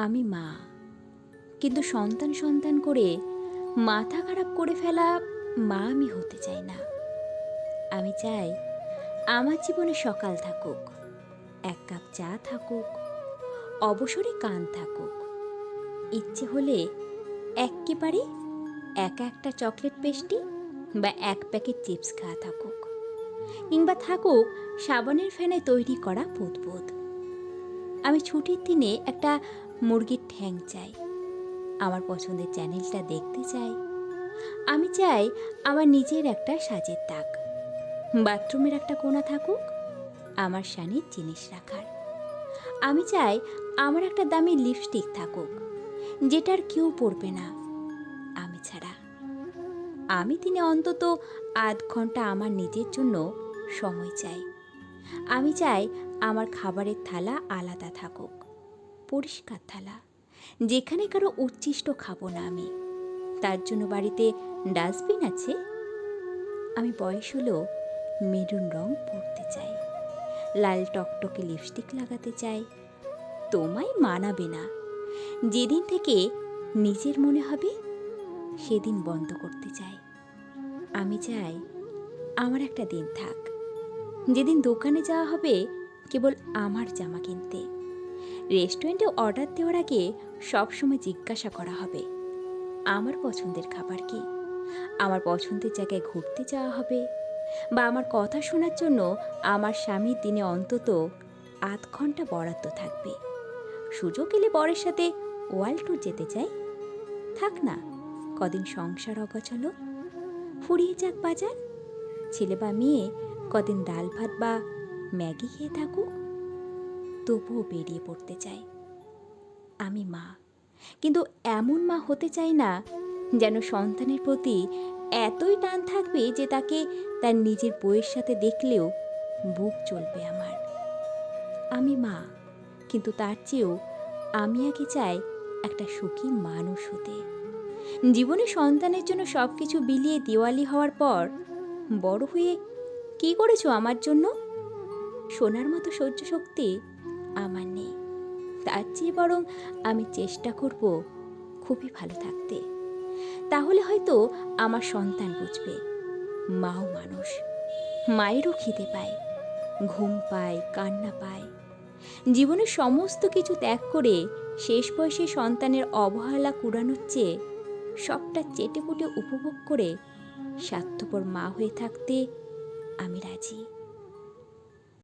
আমি মা। কিন্তু সন্তান সন্তান করে মাথা খারাপ করে ফেলা মা আমি হতে চাই না। আমি চাই আমার জীবনে সকাল থাকুক, এক কাপ চা থাকুক, অবসরে কান থাকুক। ইচ্ছে হলে একেবারে এক একটা চকলেট পেস্টি বা এক প্যাকেট চিপস খাওয়া থাকুক কিংবা থাকুক সাবানের ফ্যানে তৈরি করা বুদবুদ আমি ছুটির দিনে একটা মুরগির ঠ্যাং চাই। আমার পছন্দের চ্যানেলটা দেখতে চাই। আমি চাই আমার নিজের একটা সাজের তাক বাথরুমের একটা কোণা থাকুক, আমার শানির জিনিস রাখার। আমি চাই আমার একটা দামি লিপস্টিক থাকুক, যেটার কেউ পরবে না। আমি ছাড়া। আমি দিনে অন্তত আধ ঘণ্টা আমার নিজের জন্য সময় চাই। আমি চাই আমার খাবারের থালা আলাদা থাকুক। পরিষ্কার থালা, যেখানে কারও উচ্ছিষ্ট খাব না আমি। তার জন্য বাড়িতে ডাস্টবিন আছে। আমি বয়স হলো মেরুন রং পরতে চাই। লাল টকটকে লিপস্টিক লাগাতে চাই। তোমায় মানাবে না। যেদিন থেকে নিজের মনে হবে, সেদিন বন্ধ করতে চাই। আমি চাই আমার একটা দিন থাক। যেদিন দোকানে যাওয়া হবে, কেবল আমার জামা কিনতে। রেস্টুরেন্টে অর্ডার দেওয়ার আগে সবসময় জিজ্ঞাসা করা হবে, আমার পছন্দের খাবার কি? আমার পছন্দের জায়গায় ঘুরতে যাওয়া হবে? বা আমার কথা শোনার জন্য আমার স্বামীর দিনে অন্তত আধ ঘণ্টা বরাদ্দ থাকবে? সুযোগ এলে বরের সাথে ওয়ার্ল্ড ট্যুর যেতে চাই? থাক না, কদিন সংসার অগচল ফুরিয়ে যাক বাজার। ছেলে বা মেয়ে কদিন ডাল ভাত বা ম্যাগি খেয়ে থাকুক। তবুও বেরিয়ে পড়তে চাই আমি মা, কিন্তু এমন মা হতে চাই না যেন সন্তানের প্রতি এতই টান থাকবে যে তাকে তার নিজের বইয়ের সাথে দেখলেও বুক চলবে আমার। আমি মা, কিন্তু তার চেয়েও আমি আগে চাই একটা সুখী মানুষ হতে। জীবনে সন্তানের জন্য সব কিছু বিলিয়ে দেওয়ালি হওয়ার পর বড় হয়ে কি করেছ আমার জন্য? সোনার মতো সহ্য শক্তি আমার নেই তার চেয়ে বরং আমি চেষ্টা করব খুবই ভালো থাকতে। তাহলে হয়তো আমার সন্তান বুঝবে। মাও মানুষ। মায়েরও খিদে পায়, ঘুম পায়, কান্না পায়। জীবনের সমস্ত কিছু ত্যাগ করে শেষ বয়সে সন্তানের অবহেলা কুড়ানোর চেয়ে সবটা চেটেপুটে উপভোগ করে স্বার্থপর মা হয়ে থাকতে আমি রাজি।